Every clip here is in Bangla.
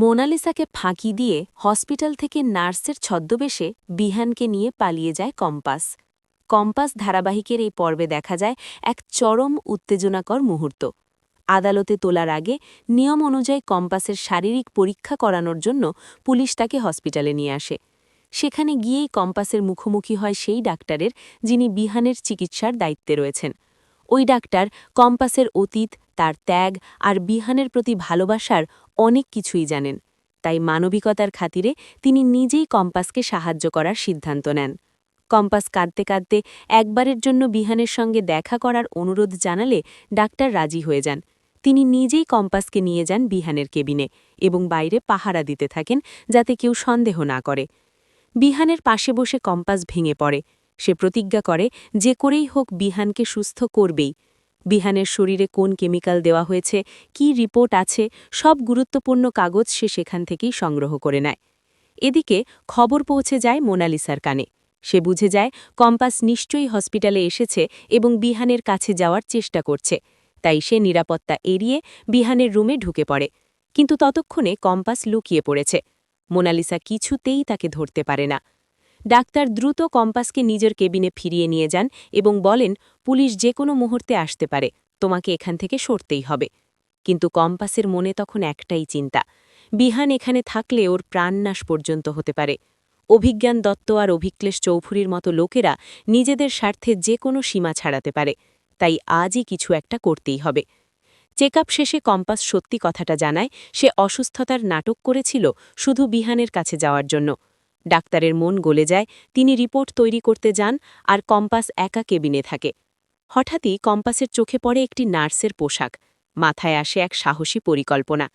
মোনালিসাকে ফাঁকি দিয়ে হসপিটাল থেকে নার্সের ছদ্মবেশে বিহানকে নিয়ে পালিয়ে যায় কম্পাস। কম্পাস ধারাবাহিকের এই পর্বে দেখা যায় এক চরম উত্তেজনাকর মুহূর্ত। আদালতে তোলার আগে নিয়ম অনুযায়ী কম্পাসের শারীরিক পরীক্ষা করানোর জন্য পুলিশ তাকে হসপিটালে নিয়ে আসে। সেখানে গিয়েই কম্পাসের মুখোমুখি হয় সেই ডাক্তারের, যিনি বিহানের চিকিৎসার দায়িত্বে রয়েছেন। ওই ডাক্তার কম্পাসের অতীত, তার ত্যাগ আর বিহানের প্রতি ভালোবাসার অনেক কিছুই জানেন, তাই মানবিকতার খাতিরে তিনি নিজেই কম্পাসকে সাহায্য করার সিদ্ধান্ত নেন। কম্পাস কাঁদতে কাঁদতে একবারের জন্য বিহানের সঙ্গে দেখা করার অনুরোধ জানালে ডাক্তার রাজি হয়ে যান। তিনি নিজেই কম্পাসকে নিয়ে যান বিহানের কেবিনে এবং বাইরে পাহারা দিতে থাকেন যাতে কেউ সন্দেহ না করে। বিহানের পাশে বসে কম্পাস ভেঙে পড়ে। সে প্রতিজ্ঞা করে, যে করেই হোক বিহানকে সুস্থ করবেই। বিহানের শরীরে কোন কেমিক্যাল দেওয়া হয়েছে, কি রিপোর্ট আছে, সব গুরুত্বপূর্ণ কাগজ সে সেখান থেকেই সংগ্রহ করে নেয়। এদিকে খবর পৌঁছে যায় মোনালিসার কানে। সে বুঝে যায় কম্পাস নিশ্চয়ই হসপিটালে এসেছে এবং বিহানের কাছে যাওয়ার চেষ্টা করছে। তাই সে নিরাপত্তা এড়িয়ে বিহানের রুমে ঢুকে পড়ে। কিন্তু ততক্ষণে কম্পাস লুকিয়ে পড়েছে। মোনালিসা কিছুতেই তাকে ধরতে পারে না। ডাক্তার দ্রুত কম্পাসকে নিজের কেবিনে ফিরিয়ে নিয়ে যান এবং বলেন, পুলিশ যে কোনো মুহূর্তে আসতে পারে, তোমাকে এখান থেকে সরতেই হবে। কিন্তু কম্পাসের মনে তখন একটাই চিন্তা, বিহান এখানে থাকলে ওর প্রাণনাশ পর্যন্ত হতে পারে। অভিজ্ঞান দত্ত আর অভিক্লেশ চৌফুরীর মতো লোকেরা নিজেদের স্বার্থে যে কোনো সীমা ছাড়াতে পারে, তাই আজই কিছু একটা করতেই হবে। চেক শেষে কম্পাস সত্যি কথাটা জানায়, সে অসুস্থতার নাটক করেছিল শুধু বিহানের কাছে যাওয়ার জন্য। ডাক্তারের মন গলে যায়, তিনি রিপোর্ট তৈরি করতে যান আর কম্পাস একা কেবিনে থাকে। হঠাৎই কম্পাসের চোখে পড়ে একটি নার্সের পোশাক। মাথায় আসে এক সাহসী পরিকল্পনা।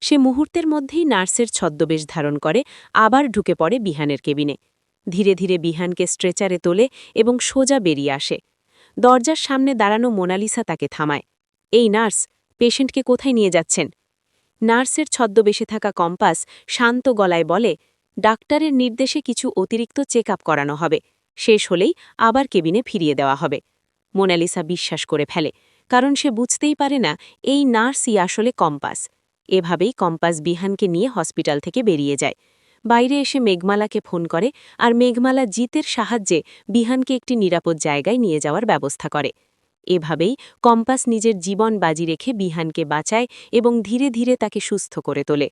সে মুহূর্তের মধ্যেই নার্সের ছদ্মবেশ ধারণ করে, আবার ঢুকে পড়ে বিহানের কেবিনে। ধীরে ধীরে বিহানকে স্ট্রেচারে তোলে এবং সোজা বেরিয়ে আসে। দরজার সামনে দাঁড়ানো মোনালিসা তাকে থামায়। এই নার্স, পেশেন্টকে কোথায় নিয়ে যাচ্ছেন? নার্সের ছদ্মবেশে থাকা কম্পাস শান্ত গলায় বলে ডাক্তারের নির্দেশে কিছু অতিরিক্ত চেক করানো হবে। শেষ হলেই আবার কেবিনে ফিরিয়ে দেওয়া হবে। মোনালিসা বিশ্বাস করে ফেলে, কারণ সে বুঝতেই পারে না এই নার্সই আসলে কম্পাস। এভাবেই কম্পাস বিহানকে নিয়ে হসপিটাল থেকে বেরিয়ে যায়। বাইরে এসে মেঘমালাকে ফোন করে আর মেঘমালা জিতের সাহায্যে বিহানকে একটি নিরাপদ জায়গায় নিয়ে যাওয়ার ব্যবস্থা করে। এভাবেই কম্পাস নিজের জীবন বাজি রেখে বিহানকে বাঁচায় এবং ধীরে ধীরে তাকে সুস্থ করে তোলে।